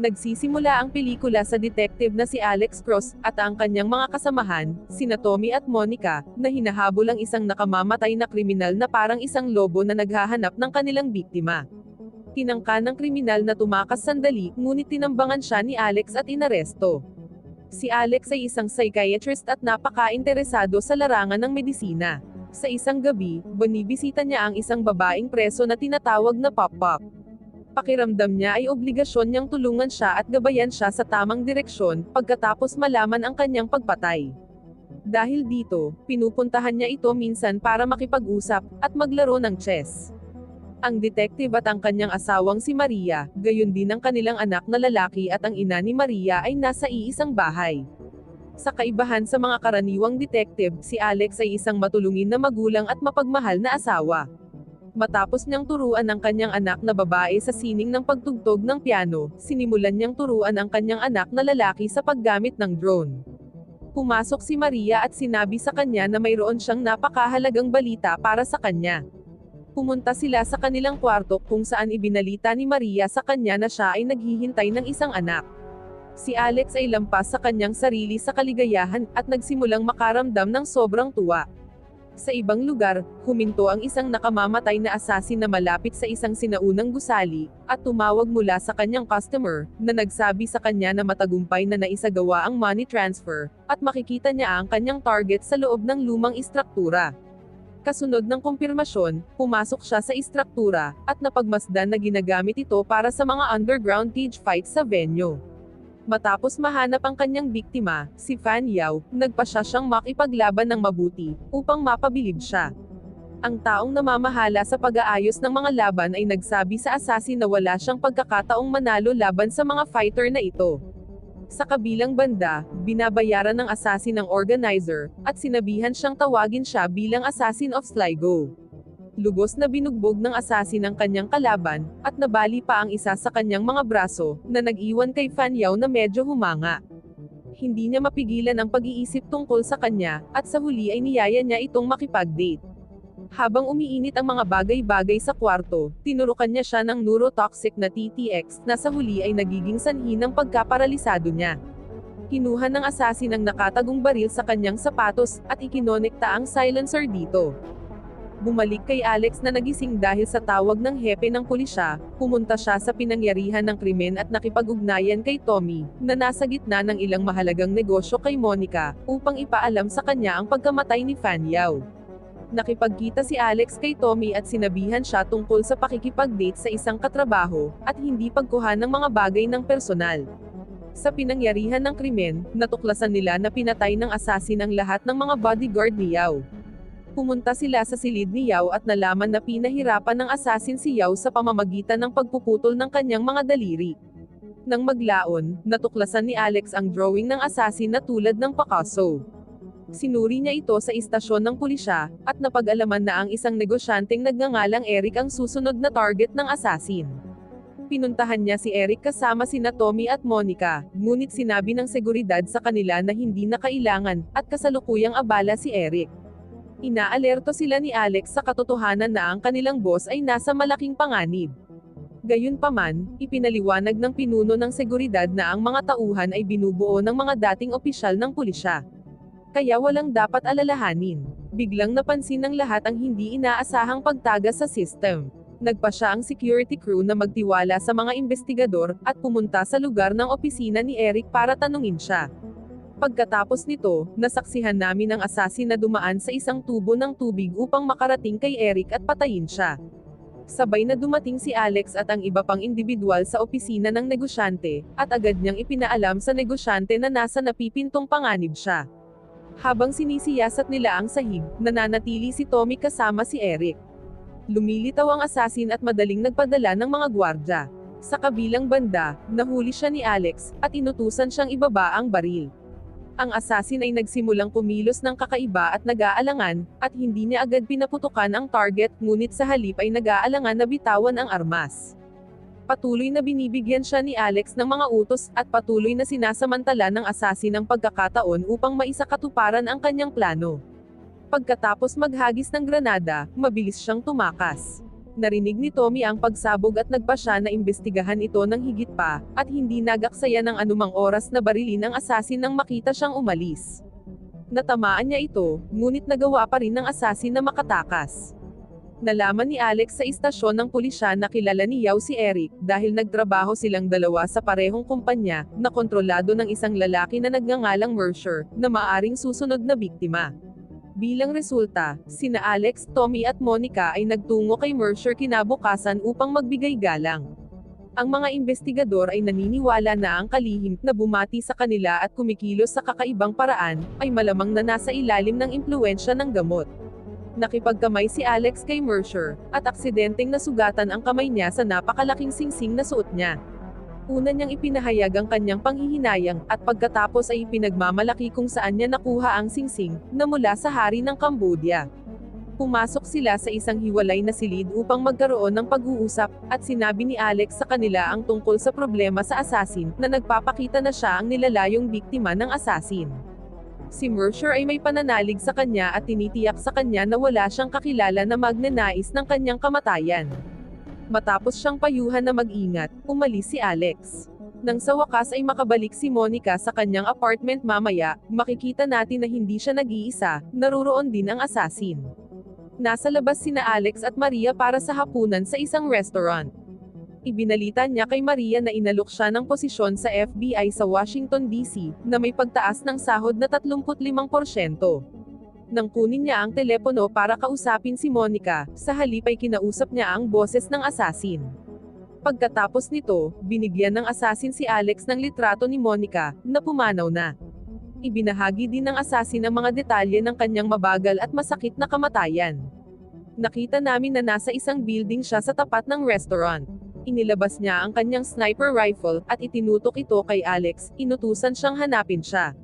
Nagsisimula ang pelikula sa detective na si Alex Cross, at ang kanyang mga kasamahan, sina Tommy at Monica, na hinahabol ang isang nakamamatay na kriminal na parang isang lobo na naghahanap ng kanilang biktima. Tinangka ng kriminal na tumakas sandali, ngunit tinambangan siya ni Alex at inaresto. Si Alex ay isang psychiatrist at napaka-interesado sa larangan ng medisina. Sa isang gabi, binibisita niya ang isang babaeng preso na tinatawag na Pop-Pop. Pakiramdam niya ay obligasyon niyang tulungan siya at gabayan siya sa tamang direksyon, pagkatapos malaman ang kanyang pagpatay. Dahil dito, pinupuntahan niya ito minsan para makipag-usap, at maglaro ng chess. Ang detective at ang kanyang asawang si Maria, gayon din ang kanilang anak na lalaki at ang ina ni Maria ay nasa iisang bahay. Sa kaibahan sa mga karaniwang detective, si Alex ay isang matulungin na magulang at mapagmahal na asawa. Matapos niyang turuan ang kanyang anak na babae sa sining ng pagtugtog ng piano, sinimulan niyang turuan ang kanyang anak na lalaki sa paggamit ng drone. Pumasok si Maria at sinabi sa kanya na mayroon siyang napakahalagang balita para sa kanya. Pumunta sila sa kanilang kwarto kung saan ibinalita ni Maria sa kanya na siya ay naghihintay ng isang anak. Si Alex ay lampas sa kanyang sarili sa kaligayahan at nagsimulang makaramdam ng sobrang tuwa. Sa ibang lugar, huminto ang isang nakamamatay na asasin na malapit sa isang sinaunang gusali, at tumawag mula sa kanyang customer, na nagsabi sa kanya na matagumpay na naisagawa ang money transfer, at makikita niya ang kanyang target sa loob ng lumang istruktura. Kasunod ng kumpirmasyon, pumasok siya sa istruktura, at napagmasdan na ginagamit ito para sa mga underground cage fights sa venue. Matapos mahanap ang kanyang biktima, si Fan Yao, nagpa siya siyang makipaglaban ng mabuti, upang mapabilib siya. Ang taong namamahala sa pag-aayos ng mga laban ay nagsabi sa assassin na wala siyang pagkakataong manalo laban sa mga fighter na ito. Sa kabilang banda, binabayaran ng assassin ng organizer, at sinabihan siyang tawagin siya bilang assassin of Sligo lubos na binugbog ng asasin ang kanyang kalaban, at nabali pa ang isa sa kanyang mga braso, na nag-iwan kay Fan Yao na medyo humanga. Hindi niya mapigilan ang pag-iisip tungkol sa kanya, at sa huli ay niyaya niya itong makipag-date. Habang umiinit ang mga bagay-bagay sa kwarto, tinurukan niya siya ng neurotoxic na TTX, na sa huli ay nagiging sanhi ng pagkaparalisado niya. Kinuha ng asasin ang nakatagong baril sa kanyang sapatos, at ikinonekta ang silencer dito bumalik kay Alex na nagising dahil sa tawag ng hepe ng pulisya, pumunta siya sa pinangyarihan ng krimen at nakipag-ugnayan kay Tommy, na nasa gitna ng ilang mahalagang negosyo kay Monica, upang ipaalam sa kanya ang pagkamatay ni Fan Yao. Nakipagkita si Alex kay Tommy at sinabihan siya tungkol sa pakikipag-date sa isang katrabaho, at hindi pagkuha ng mga bagay ng personal. Sa pinangyarihan ng krimen, natuklasan nila na pinatay ng asasin ang lahat ng mga bodyguard ni Yao. Pumunta sila sa silid ni Yao at nalaman na pinahirapan ng assassin si Yao sa pamamagitan ng pagpuputol ng kanyang mga daliri. Nang maglaon, natuklasan ni Alex ang drawing ng assassin na tulad ng Picasso. Sinuri niya ito sa istasyon ng pulisya, at napag-alaman na ang isang negosyanteng nagngangalang Eric ang susunod na target ng assassin. Pinuntahan niya si Eric kasama sina Tommy at Monica, ngunit sinabi ng seguridad sa kanila na hindi na kailangan, at kasalukuyang abala si Eric. Inaalerto sila ni Alex sa katotohanan na ang kanilang boss ay nasa malaking panganib. Gayunpaman, ipinaliwanag ng pinuno ng seguridad na ang mga tauhan ay binubuo ng mga dating opisyal ng pulisya. Kaya walang dapat alalahanin. Biglang napansin ng lahat ang hindi inaasahang pagtagas sa system. Nagpa siya ang security crew na magtiwala sa mga investigador, at pumunta sa lugar ng opisina ni Eric para tanungin siya. Pagkatapos nito, nasaksihan namin ang asasin na dumaan sa isang tubo ng tubig upang makarating kay Eric at patayin siya. Sabay na dumating si Alex at ang iba pang individual sa opisina ng negosyante, at agad niyang ipinaalam sa negosyante na nasa napipintong panganib siya. Habang sinisiyasat nila ang sahig, nananatili si Tommy kasama si Eric. Lumilitaw ang asasin at madaling nagpadala ng mga gwardya. Sa kabilang banda, nahuli siya ni Alex, at inutusan siyang ibaba ang baril ang asasin ay nagsimulang kumilos ng kakaiba at nag-aalangan, at hindi niya agad pinaputukan ang target, ngunit sa halip ay nag-aalangan na bitawan ang armas. Patuloy na binibigyan siya ni Alex ng mga utos, at patuloy na sinasamantala ng asasin ang pagkakataon upang maisakatuparan ang kanyang plano. Pagkatapos maghagis ng granada, mabilis siyang tumakas. Narinig ni Tommy ang pagsabog at nagpa siya na imbestigahan ito ng higit pa, at hindi nagaksaya ng anumang oras na barilin ang asasin nang makita siyang umalis. Natamaan niya ito, ngunit nagawa pa rin ng asasin na makatakas. Nalaman ni Alex sa istasyon ng pulisya na kilala ni Yao si Eric, dahil nagtrabaho silang dalawa sa parehong kumpanya, na kontrolado ng isang lalaki na nagngangalang Mercer, na maaring susunod na biktima. Bilang resulta, sina Alex, Tommy at Monica ay nagtungo kay Mercer kinabukasan upang magbigay galang. Ang mga investigador ay naniniwala na ang kalihim na bumati sa kanila at kumikilos sa kakaibang paraan, ay malamang na nasa ilalim ng impluensya ng gamot. Nakipagkamay si Alex kay Mercer, at aksidenteng nasugatan ang kamay niya sa napakalaking singsing na suot niya. Una niyang ipinahayag ang kanyang panghihinayang, at pagkatapos ay ipinagmamalaki kung saan niya nakuha ang singsing, na mula sa hari ng Cambodia. Pumasok sila sa isang hiwalay na silid upang magkaroon ng pag-uusap, at sinabi ni Alex sa kanila ang tungkol sa problema sa asasin, na nagpapakita na siya ang nilalayong biktima ng asasin. Si Mercer ay may pananalig sa kanya at tinitiyak sa kanya na wala siyang kakilala na magnanais ng kanyang kamatayan. Matapos siyang payuhan na mag-ingat, umalis si Alex. Nang sa wakas ay makabalik si Monica sa kanyang apartment mamaya, makikita natin na hindi siya nag-iisa, naruroon din ang asasin. Nasa labas sina Alex at Maria para sa hapunan sa isang restaurant. Ibinalita niya kay Maria na inalok siya ng posisyon sa FBI sa Washington DC, na may pagtaas ng sahod na 35%. Nang kunin niya ang telepono para kausapin si Monica, sa halip ay kinausap niya ang boses ng asasin. Pagkatapos nito, binigyan ng asasin si Alex ng litrato ni Monica, na pumanaw na. Ibinahagi din ng asasin ang mga detalye ng kanyang mabagal at masakit na kamatayan. Nakita namin na nasa isang building siya sa tapat ng restaurant. Inilabas niya ang kanyang sniper rifle, at itinutok ito kay Alex, inutusan siyang hanapin siya.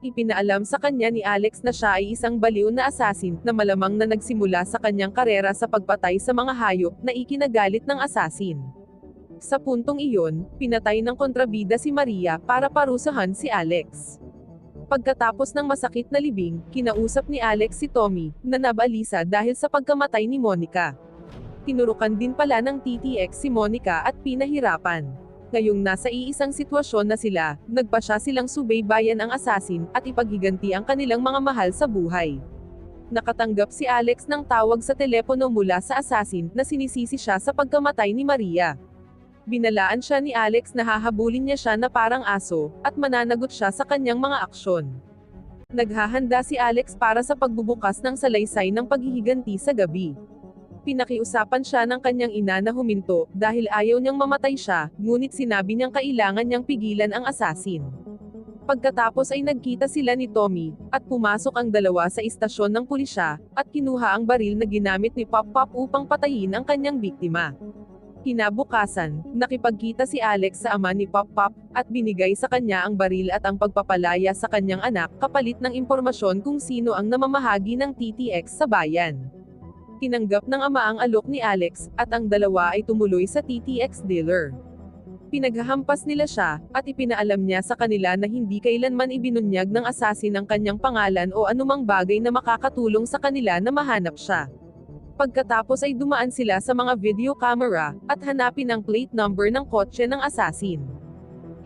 Ipinaalam sa kanya ni Alex na siya ay isang baliw na asasin, na malamang na nagsimula sa kanyang karera sa pagpatay sa mga hayop, na ikinagalit ng asasin. Sa puntong iyon, pinatay ng kontrabida si Maria, para parusahan si Alex. Pagkatapos ng masakit na libing, kinausap ni Alex si Tommy, na nabalisa dahil sa pagkamatay ni Monica. Tinurukan din pala ng TTX si Monica at pinahirapan. Ngayong nasa iisang sitwasyon na sila, nagpa siya silang subaybayan ang asasin, at ipaghiganti ang kanilang mga mahal sa buhay. Nakatanggap si Alex ng tawag sa telepono mula sa asasin, na sinisisi siya sa pagkamatay ni Maria. Binalaan siya ni Alex na hahabulin niya siya na parang aso, at mananagot siya sa kanyang mga aksyon. Naghahanda si Alex para sa pagbubukas ng salaysay ng paghihiganti sa gabi. Pinakiusapan siya ng kanyang ina na huminto, dahil ayaw niyang mamatay siya, ngunit sinabi niyang kailangan niyang pigilan ang asasin. Pagkatapos ay nagkita sila ni Tommy, at pumasok ang dalawa sa istasyon ng pulisya, at kinuha ang baril na ginamit ni Pop Pop upang patayin ang kanyang biktima. Kinabukasan, nakipagkita si Alex sa ama ni Pop Pop, at binigay sa kanya ang baril at ang pagpapalaya sa kanyang anak, kapalit ng impormasyon kung sino ang namamahagi ng TTX sa bayan. Tinanggap ng ama ang alok ni Alex, at ang dalawa ay tumuloy sa TTX dealer. Pinaghahampas nila siya, at ipinaalam niya sa kanila na hindi kailanman ibinunyag ng asasin ang kanyang pangalan o anumang bagay na makakatulong sa kanila na mahanap siya. Pagkatapos ay dumaan sila sa mga video camera, at hanapin ang plate number ng kotse ng asasin.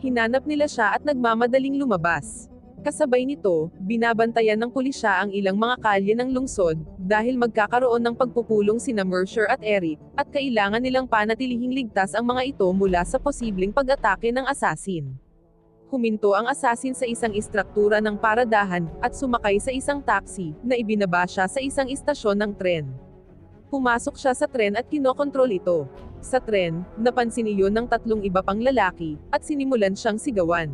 Hinanap nila siya at nagmamadaling lumabas. Kasabay nito, binabantayan ng pulisya ang ilang mga kalye ng lungsod, dahil magkakaroon ng pagpupulong sina Mercer at Eric, at kailangan nilang panatilihing ligtas ang mga ito mula sa posibleng pag-atake ng asasin. Huminto ang asasin sa isang istruktura ng paradahan, at sumakay sa isang taxi, na ibinaba siya sa isang istasyon ng tren. Pumasok siya sa tren at kinokontrol ito. Sa tren, napansin iyon ng tatlong iba pang lalaki, at sinimulan siyang sigawan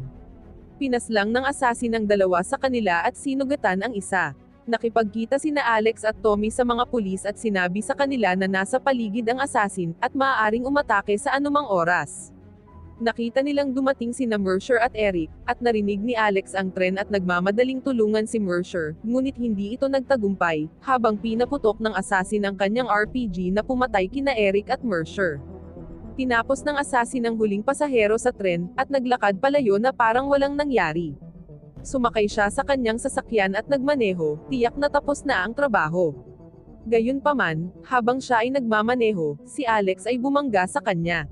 pinaslang ng asasin ang dalawa sa kanila at sinugatan ang isa. Nakipagkita sina Alex at Tommy sa mga pulis at sinabi sa kanila na nasa paligid ang asasin, at maaaring umatake sa anumang oras. Nakita nilang dumating sina Mercer at Eric, at narinig ni Alex ang tren at nagmamadaling tulungan si Mercer, ngunit hindi ito nagtagumpay, habang pinaputok ng asasin ang kanyang RPG na pumatay kina Eric at Mercer. Tinapos ng asasin ang huling pasahero sa tren, at naglakad palayo na parang walang nangyari. Sumakay siya sa kanyang sasakyan at nagmaneho, tiyak na tapos na ang trabaho. Gayunpaman, habang siya ay nagmamaneho, si Alex ay bumangga sa kanya.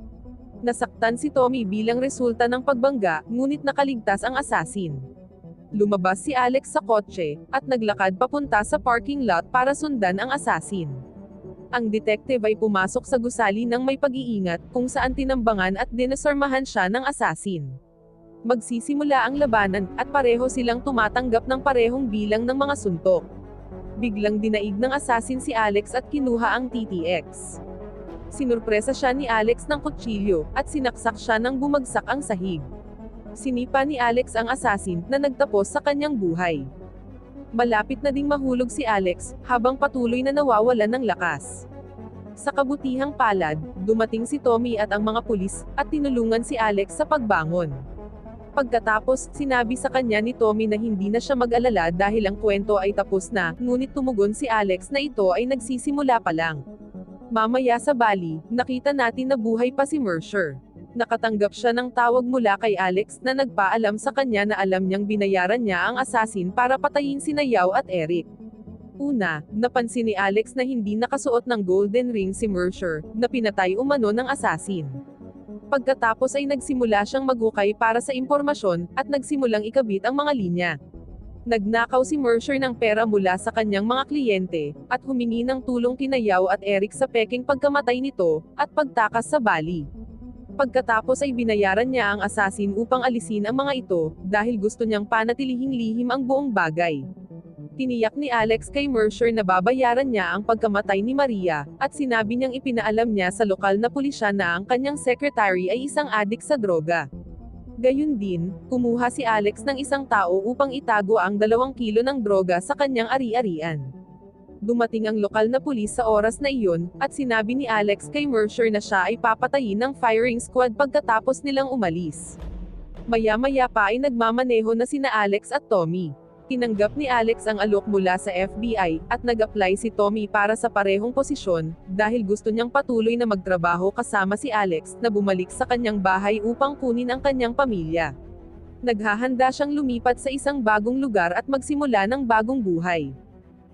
Nasaktan si Tommy bilang resulta ng pagbangga, ngunit nakaligtas ang asasin. Lumabas si Alex sa kotse, at naglakad papunta sa parking lot para sundan ang asasin. Ang detective ay pumasok sa gusali ng may pag-iingat, kung saan tinambangan at dinasormahan siya ng asasin. Magsisimula ang labanan, at pareho silang tumatanggap ng parehong bilang ng mga suntok. Biglang dinaig ng asasin si Alex at kinuha ang TTX. Sinurpresa siya ni Alex ng kutsilyo, at sinaksak siya nang bumagsak ang sahig. Sinipa ni Alex ang asasin, na nagtapos sa kanyang buhay. Malapit na ding mahulog si Alex, habang patuloy na nawawalan ng lakas. Sa kabutihang palad, dumating si Tommy at ang mga pulis, at tinulungan si Alex sa pagbangon. Pagkatapos, sinabi sa kanya ni Tommy na hindi na siya mag-alala dahil ang kwento ay tapos na, ngunit tumugon si Alex na ito ay nagsisimula pa lang. Mamaya sa Bali, nakita natin na buhay pa si Mercer. Nakatanggap siya ng tawag mula kay Alex na nagpaalam sa kanya na alam niyang binayaran niya ang asasin para patayin si Yao at Eric. Una, napansin ni Alex na hindi nakasuot ng golden ring si Mercer, na pinatay umano ng asasin. Pagkatapos ay nagsimula siyang magukay para sa impormasyon, at nagsimulang ikabit ang mga linya. Nagnakaw si Mercer ng pera mula sa kanyang mga kliyente, at humingi ng tulong kina Yao at Eric sa peking pagkamatay nito, at pagtakas sa Bali. Pagkatapos ay binayaran niya ang asasin upang alisin ang mga ito, dahil gusto niyang panatilihing lihim ang buong bagay. Tiniyak ni Alex kay Mercer na babayaran niya ang pagkamatay ni Maria, at sinabi niyang ipinaalam niya sa lokal na pulisya na ang kanyang secretary ay isang adik sa droga. Gayun din, kumuha si Alex ng isang tao upang itago ang dalawang kilo ng droga sa kanyang ari-arian. Dumating ang lokal na pulis sa oras na iyon, at sinabi ni Alex kay Mercer na siya ay papatayin ng firing squad pagkatapos nilang umalis. Maya-maya pa ay nagmamaneho na sina Alex at Tommy. Tinanggap ni Alex ang alok mula sa FBI, at nag-apply si Tommy para sa parehong posisyon, dahil gusto niyang patuloy na magtrabaho kasama si Alex, na bumalik sa kanyang bahay upang kunin ang kanyang pamilya. Naghahanda siyang lumipat sa isang bagong lugar at magsimula ng bagong buhay.